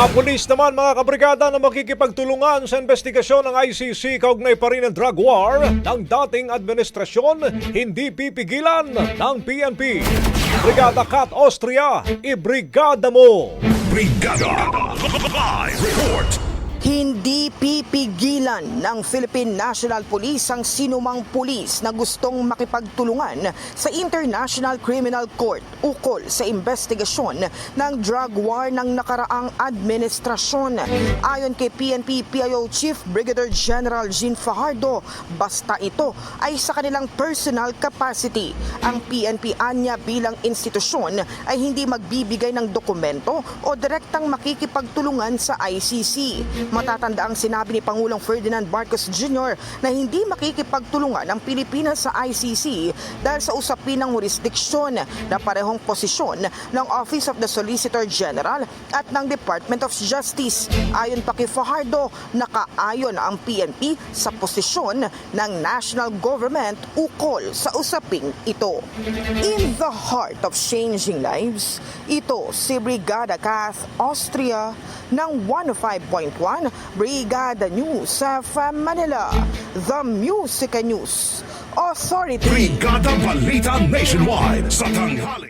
Mga pulis naman mga kabrigada na makikipagtulungan sa investigasyon ng ICC kaugnay pa rin ng drug war ng dating administrasyon hindi pipigilan ng PNP. Brigada Kat Austria, ibrigada mo! Brigada Live Report Hindi pipigilan ng Philippine National Police ang sinumang pulis na gustong makipagtulungan sa International Criminal Court ukol sa investigasyon ng drug war ng nakaraang administrasyon. Ayon kay PNP PIO Chief Brigadier General Jean Fajardo, basta ito ay sa kanilang personal capacity. Ang PNP anya bilang institusyon ay hindi magbibigay ng dokumento o direktang makikipagtulungan sa ICC. Matatanda ang sinabi ni Pangulong Ferdinand Marcos Jr. na hindi makikipagtulungan ang Pilipinas sa ICC dahil sa usapin ng jurisdiksyon na parehong posisyon ng Office of the Solicitor General at ng Department of Justice. Ayon pa kay Fajardo, nakaayon ang PNP sa posisyon ng national government ukol sa usaping ito. In the heart of changing lives, ito si Brigada Kath Austria ng 105.1 Brigada News sa Manila, The Music News. Authority. Brigada Balita Nationwide. Sa tanghali